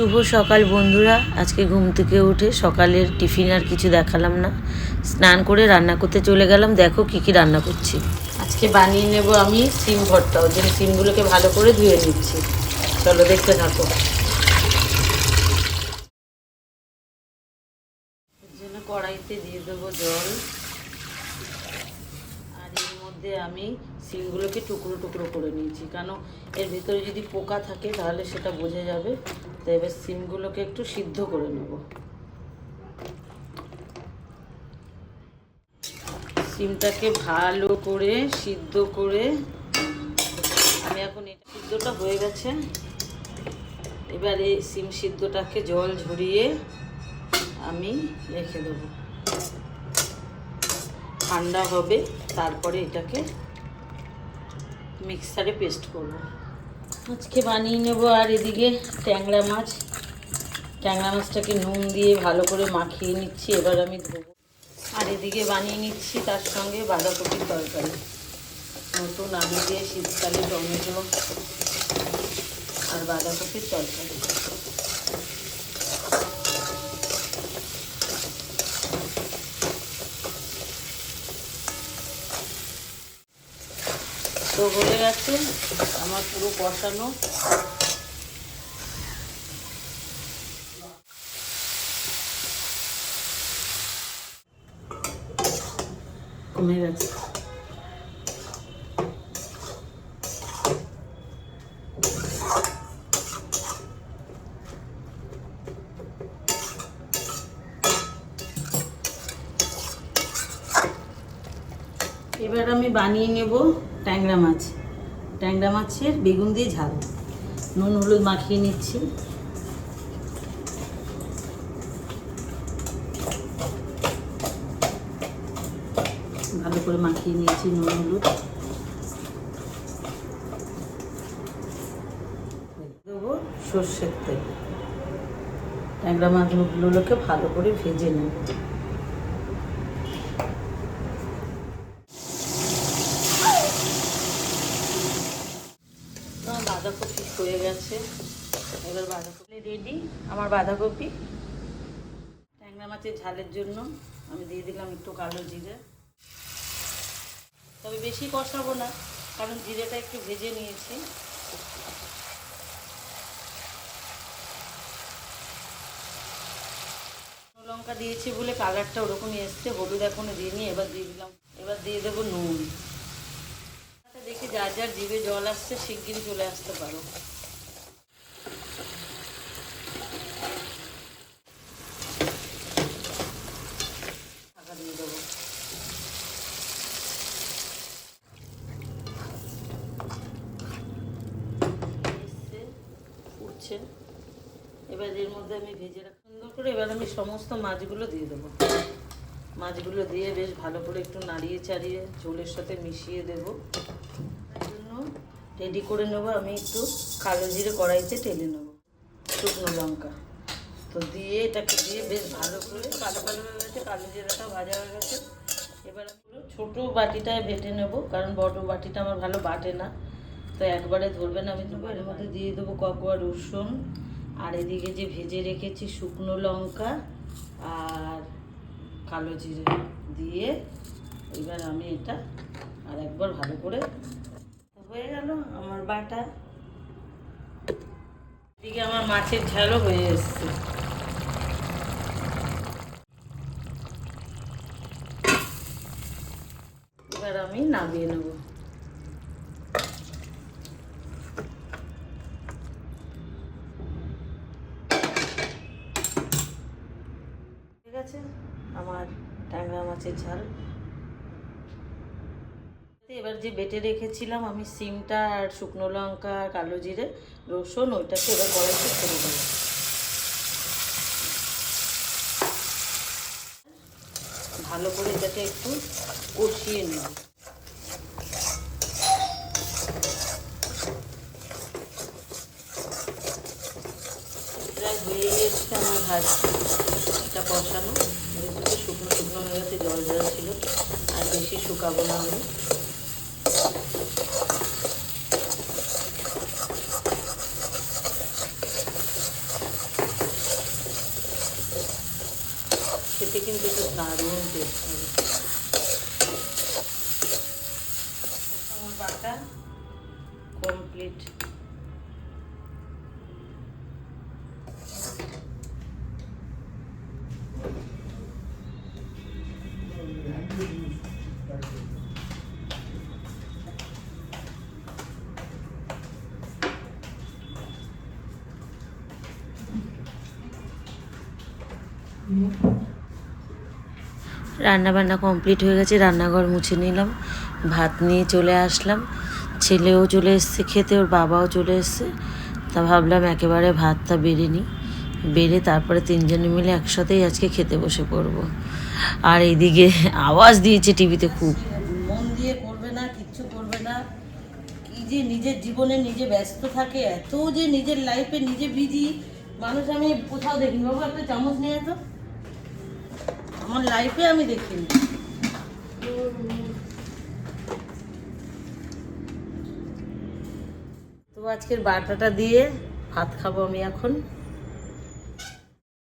শুভ সকাল বন্ধুরা। আজকে ঘুম থেকে উঠে সকালের টিফিন আর কিছু দেখালাম না। স্নান করে রান্না করতে চলে গেলাম। দেখো কি কি রান্না করছি। আজকে বানিয়ে নেব আমি সিম ভর্তা। ওই জন্য সিমগুলোকে ভালো করে ধুয়ে নিচ্ছি। চলো দেখতে থাকো। জন্য কড়াইতে দিয়ে দেবো জল। মধ্যে আমি সিমগুলোকে টুকরো টুকরো করে নিয়েছি। কেন? এর ভিতরে যদি পোকা থাকে তাহলে সেটা বোঝা যাবে। তো এবার সিমগুলোকে একটু সিদ্ধ করে নেব। সিমটাকে ভালো করে সিদ্ধ করে আমি এখন এটা সিদ্ধটা হয়ে গেছে। এবার এই সিম সিদ্ধটাকে জল ঝরিয়ে আমি রেখে দেবো। ঠান্ডা হবে, তারপরে এটাকে মিক্সারে পেস্ট করব। আজকে বানিয়ে নেব আর এদিকে ট্যাংরা মাছ। ট্যাংরা মাছটাকে নুন দিয়ে ভালো করে মাখিয়ে নিচ্ছি, এবার আমি ধোবো। আর এদিকে বানিয়ে নিচ্ছি তার সঙ্গে বাঁধাকপির তরকারি। নতুন আলু দিয়ে শীতকালে টমেটো আর বাঁধাকপির তরকারি। তো হয়ে গেছে আমার পুরো কষানো। কমে গেছে। এবার আমি বানিয়ে নেব। ট্যাংরা মাছ। ট্যাংরা মাছের বেগুন দিয়ে ঝাল। নুন, হলুদ মাখিয়ে নিচ্ছি। ভালো করে মাখিয়ে নিয়েছি নুন, হলুদ। দেবো সর্ষের তেল। ট্যাংরা মাছগুলোকে ভালো করে ভেজে নেব আমার বাঁধাকপি হয়ে গেছে এবার বাঁধাকপি। রেডি, আমার বাঁধাকপি। ট্যাংরা মাছের ঝালের জন্য আমি দিয়ে দিলাম একটু কালো জিরে। তবে বেশি কষাবো না, কারণ জিরেটা একটু ভেজে নিয়েছি। লঙ্কা দিয়েছি বলে কালারটা ওরকমই এসছে, হলুদ এখনও দিইনি, এবার দিয়ে দিলাম। এবার দিয়ে দেবো নুন। দেখি যার যার জিভে জল আসছে, শিগগিরই চলে আসতে পারো ঢাকা দিয়ে দেবো এসছে, উঠছে এবার এর মধ্যে আমি ভেজে রাখ সুন্দর করে এবার আমি সমস্ত মাছগুলো দিয়ে দেবো। মাছগুলো দিয়ে বেশ ভালো করে একটু নাড়িয়ে চাড়িয়ে ঝোলের সাথে মিশিয়ে দেব। জন্য রেডি করে নেব আমি একটু কালো জিরে কড়াইতে টেলে নেব। শুকনো লঙ্কা। তো দিয়ে এটাকে দিয়ে বেশ ভালো করে কালো কালো হয়ে গেছে, কালো জিরাটা ভাজা হয়ে গেছে। এবার ছোটো বাটিটায় বেটে নেব, কারণ বড় বাটিটা আমার ভালো বাটে না। তো একবারে ধরবে না আমি দেবো এর মধ্যে দিয়ে দেবো ককোয়া রসুন। আর এদিকে যে ভেজে রেখেছি শুকনো লঙ্কা আর কালো জিরে দিয়ে এবার আমি এটা আর একবার ভালো করে হয়ে গেল আমার বাটা। এদিকে আমার মাছের ঝালও হয়ে এসছে। এবার আমি নামিয়ে নেব। আমার ট্যাংরা মাছের ঝাল। এবার যে বেটে রেখেছিলাম আমি সিমটা আর শুকনো লঙ্কা কালো জিরে, রসুন, ওইটাকে এবার কড়াইতে ছেড়ে দেবো। ভালো করে এটাকে একটু কষিয়ে নেব। প্রায় হয়ে এসছে আমার ভাজ। এটা কষানো। শুকনো শুকনো হয়ে গেছে, জল দেওয়া ছিল, আর বেশি শুকাবো না আমি। খেতে কিন্তু এটা দারুণ টেস্ট হবে কমপ্লিট রান্না বান্না কমপ্লিট হয়ে গেছে, রান্নাঘর মুছে নিলাম, ভাত নিয়ে চলে আসলাম। ছেলেও চলে এসছে খেতে, ওর বাবাও চলে এসছে। তা ভাবলাম একেবারে ভাতটা বেড়ে নিই। বেড়ে তারপরে তিনজনে মিলে একসাথেই আজকে খেতে বসে পড়ব। আর এইদিকে আওয়াজ দিয়েছে টিভিতে খুব। মন দিয়ে করবে না, কিচ্ছু করবে না। কি যে নিজের জীবনে নিজে ব্যস্ত থাকে, এত যে নিজের লাইফে নিজে বিজি মানুষ আমি কোথাও দেখিনি। বাবু, একটা চামচ নিয়ে তো। আমার লাইফে আমি দেখিনি। তো আজকের বাটাটা দিয়ে ভাত খাব আমি এখন।